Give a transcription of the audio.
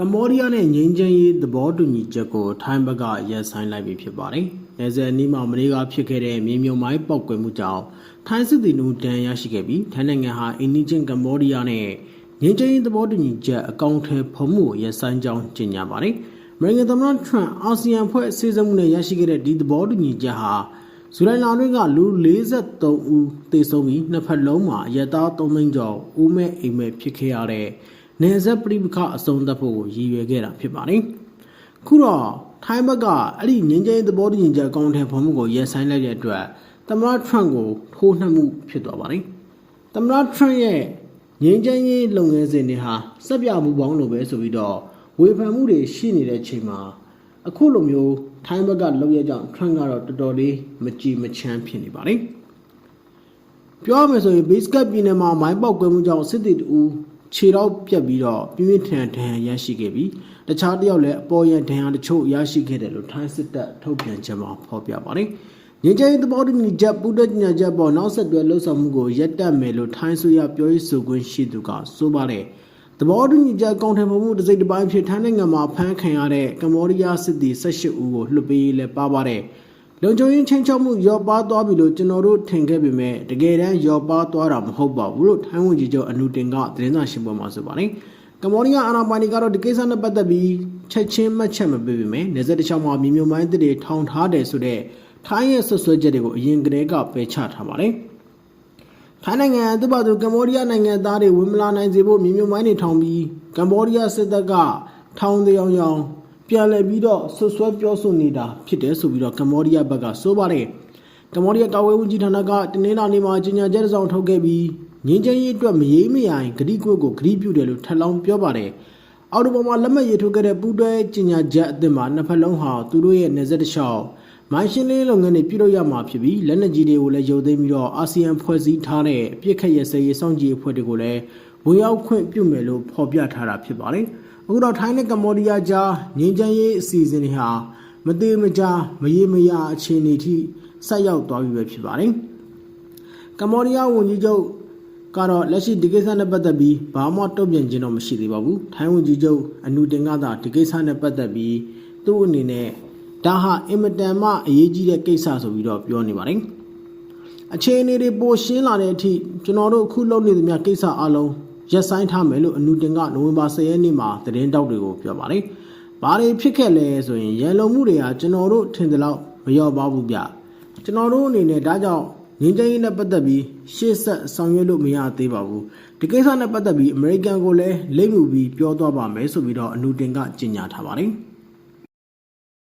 ကမ္ဘောဒီးယားနဲ့ငြိမ်းချမ်းရေးသဘောတူညီချက်ကိုထိုင်းဘက်ကရပ်ဆိုင်းလိုက်ပြီဖြစ်ပါတယ်။နယ်စပ်အနီးမှာမနေ့ကဖြစ်ခဲ့တဲ့မြေမြုံမိုင်းပောက်ကွယ်မှုကြောင့်ထိုင်းစစ်သည်တို့တန်ရရှိခဲ့ပြီးထိုင်းနိုင်ငံဟာအိန္ဒိချင်းကမ္ဘောဒီးယားနဲ့ငြိမ်းချမ်းရေးသဘောတူညီချက်အကောင့်ထဲဖော်မှုကိုရပ်ဆိုင်းကြောင်းကြေညာပါတယ်။အမေရိကန်သမ္မတထရန့်အာဆီယံဖွဲ့အစည်းအဝေးမှုနဲ့ရရှိခဲ့တဲ့ဒီသဘောတူညီချက်ဟာဇူလိုင်လတွင်းကလူ43ဦးသေဆုံးပြီးနှစ်ဖက်လုံးမှာအရက်သား3သိန်းကျော်ဦးမဲ့အိမ်မဲ့ဖြစ်ခဲ့ရတဲ့ နယ်စပ်ပြိပခအဆုံးသတ်ဖို့ကိုရည်ရွယ်ခဲ့တာဖြစ်ပါတယ်။ခုတော့ထိုင်းဘက်ကအဲ့ဒီငင်းကျင်းသဘောတူညီချက်အကောင့်ထဲဖော်မှုကိုရဲဆိုင်လိုက်တဲ့အတွက်သမ္မတထရန့်ကိုထိုးနှက်မှုဖြစ်သွားပါတယ်။သမ္မတထရန့်ရဲ့ငင်းကျင်းရေးလုပ်ငန်းစဉ်တွေဟာစက်ပြမှုပေါင်းလိုပဲဆိုပြီးတော့ဝေဖန်မှုတွေရှိနေတဲ့ချိန်မှာအခုလိုမျိုးထိုင်းဘက်ကလောက်ရကြောင်းထရန့်ကတော့တော်တော်လေးမကြည်မချမ်းဖြစ်နေပါတယ်။ပြောရမယ်ဆိုရင်ဘေးစကတ်ပြည်နယ်မှာမိုင်းပေါက်ကွဲမှုကြောင့်စစ်တီတူ ခြေတော့ပြက်ပြီးတော့ပြင်းပြင်းထန်ထန်ရရှိခဲ့ပြီးတခြားတစ်ယောက်လည်းအပေါ်ရန်ဒဏ်ရာတချို့ရရှိခဲ့တယ်လို့ထိုင်းစစ်တပ်ထုတ်ပြန်ချက်မှာဖော်ပြပါတယ်။ငင်းကျင်းသဘောတူညီချက်ပူးတွဲညညာချက်ပေါ်နောက်ဆက်တွဲလှုပ်ဆောင်မှုကိုရပ်တန့်မယ်လို့ထိုင်းဆိုရပြောရေးဆိုခွင့်ရှိသူကဆိုပါတယ်။သဘောတူညီချက်ကောင်ထည်ဖော်မှုတစ်စိတ်တစ်ပိုင်းဖြစ်ထိုင်းနိုင်ငံမှာဖမ်းခံရတဲ့ကမ္ဘောဒီးယားစစ်သည်18ဦးကိုလွှတ်ပေးလဲပါပါတယ်။ လုံခြုံရေးချင်းချောက်မှုရောပါသွားပြီလို့ကျွန်တော်တို့ထင်ခဲ့ပေမဲ့တကယ်တမ်းရောပါသွားတာမဟုတ်ပါဘူးလို့ထိုင်းဝန်ကြီးချုပ်အနုတင်ကသတင်းစာရှင်းပွဲမှာဆိုပါတယ်။ကမ္ဘောဒီးယားအာဏာပိုင်တွေကတော့ဒီကိစ္စနဲ့ပတ်သက်ပြီးချက်ချင်းမှတ်ချက်မပေးပေမဲ့နေဆက်တစ်ချောင်းမှာမြေမြုံမိုင်းတစ်တွေထောင်ထားတယ်ဆိုတဲ့ထိုင်းရဲ့ဆွဆွဲချက်တွေကိုအရင်ကတည်းကပယ်ချထားပါတယ်။ထိုင်းနိုင်ငံသူ့ဘာသူကမ္ဘောဒီးယားနိုင်ငံသားတွေဝင်မလာနိုင်စေဖို့မြေမြုံမိုင်းတွေထောင်ပြီးကမ္ဘောဒီးယားစစ်တပ်ကထောင်သေးအောင်ရောင် ပြန်လည်ပြီးတော့ဆွဆွဲပြောဆိုနေတာဖြစ်တယ်ဆိုပြီးတော့ကမ္ဘောဒီးယားဘက်ကဆိုပါတယ်။ကမ္ဘောဒီးယားကာဝေးဝန်ကြီးဌာနကတင်းနှင်းလာနေမှာကြီးညာချက်တစ်စောင်ထုတ်ခဲ့ပြီးငင်းချင်းရေးအတွက်မရေးမရိုင်ဂတိကွက်ကိုဂတိပြုတယ်လို့ထပ်လောင်းပြောပါတယ်။အော်တိုပေါ်မှာလက်မှတ်ရေးထိုးခဲ့တဲ့ပူးတွဲကြီးညာချက်အသစ်မှာနှစ်ဖက်လုံးဟာသူတို့ရဲ့နေဆက်တစ်လျှောက်မိုင်းရှင်းလင်းလုပ်ငန်းတွေပြုလုပ်ရမှာဖြစ်ပြီးလက်နက်ကြီးတွေကိုလည်းရုပ်သိမ်းပြီးတော့အာဆီယံဖွဲ့စည်းထားတဲ့အပြစ်ခတ်ရစရေးစောင့်ကြည့်အဖွဲ့တွေကိုလည်းဝင်ရောက်ခွင့်ပြုမယ်လို့ဖော်ပြထားတာဖြစ်ပါတယ်။ အခုတော့ထိုင်းနဲ့ကမ္ဘောဒီးယားကြားငင်းချမ်းရေးအစီအစဉ်တွေဟာမသေးမကြာမရေမရအခြေအနေထိဆက်ရောက်သွားပြီပဲဖြစ်ပါတယ်။ကမ္ဘောဒီးယားဝန်ကြီးချုပ်ကတော့လက်ရှိဒီကိစ္စနဲ့ပတ်သက်ပြီးဘာမှတုံ့ပြန်ခြင်းတော့မရှိသေးပါဘူး။ထိုင်းဝန်ကြီးချုပ်အနုတင်ကသာဒီကိစ္စနဲ့ပတ်သက်ပြီးသူ့အနေနဲ့ဒါဟာအင်မတန်မှအရေးကြီးတဲ့ကိစ္စဆိုပြီးတော့ပြောနေပါတယ်။အခြေအနေတွေပိုရှင်းလာတဲ့အထိကျွန်တော်တို့အခုလုပ်နေသမျှကိစ္စအလုံး ရက်ဆိုင်ထားမယ်လို့အနုတင်ကနိုဝင်ဘာ10ရက်နေ့မှာသတင်းတောက်တွေကိုပြောပါတယ်။ဘာတွေဖြစ်ခဲ့လဲဆိုရင်ရန်လုံမှုတွေကကျွန်တော်တို့ထင်သလောက်မလျော့ပါဘူးဗျ။ကျွန်တော်တို့အနေနဲ့ဒါကြောင့်ငင်းချင်းရေးနဲ့ပတ်သက်ပြီးရှေ့ဆက်ဆောင်ရွက်လို့မရသေးပါဘူး။ဒီကိစ္စနဲ့ပတ်သက်ပြီးအမေရိကန်ကိုလည်းလိမ့်မှုပြီးပြောသွားပါမယ်ဆိုပြီးတော့အနုတင်ကကြေညာထားပါတယ်။